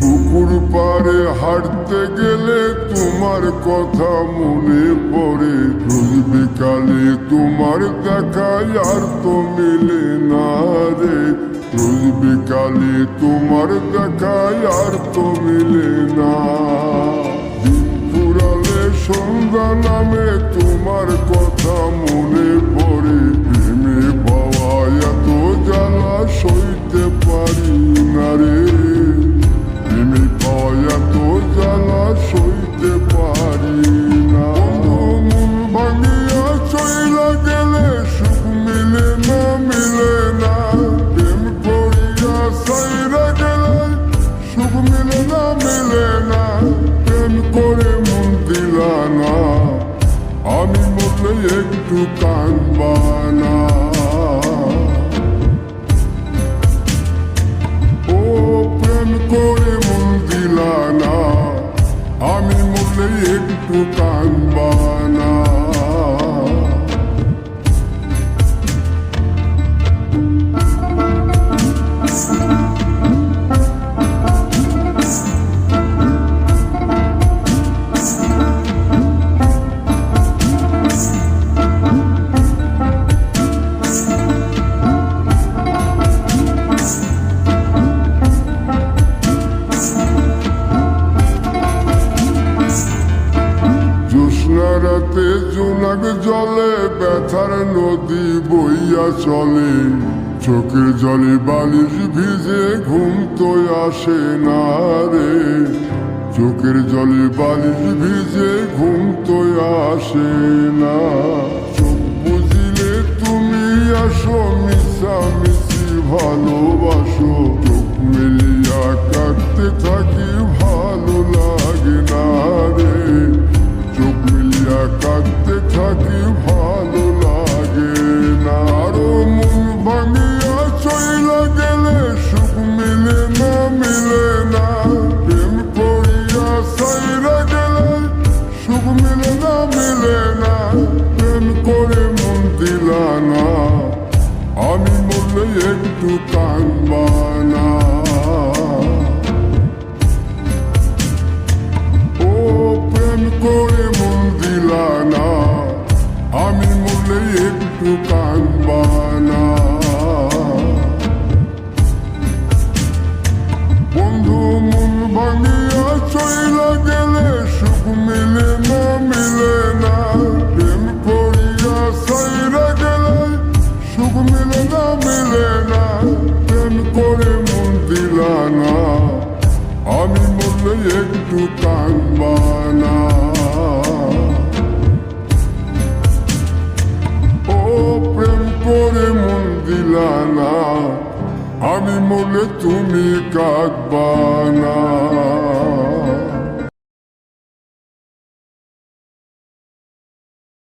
পুকুর পাড়ে হাঁটতে গেলে তোমার কথা মনে পড়ে। রোজ বিকালে তোমার দেখায় আর তো মিলে না রে। রোজ বিকালে তোমার দেখায় আর তো মিলে না। দিন ফুরালে সন্ধ্যা নামে তোমার কথা একটু কানবানা ও প্রেম করে মন দিলানা আমি মনে একটু কানবানা রাতে জোনাক জলে, ব্যথার নদী বইয়া চলে। চোখের জলে বালিশ ভিজে ঘুম তো আসে না রে। চোখের জলে বালিশ ভিজে ঘুম তো আসে না। চোখ বুঝিলে তুমি আসো মিশা মিশি ভালোবাসো। চোখ মিলিয়া কাটতে থাকি মরলে কাঁদব না ও প্রেম করে মন দিলা না আমি মরলে একটু কাঁদব বন্ধু একটু কানবানা ও প্রেম করে না আমি মনে তুমি কাঁদবানা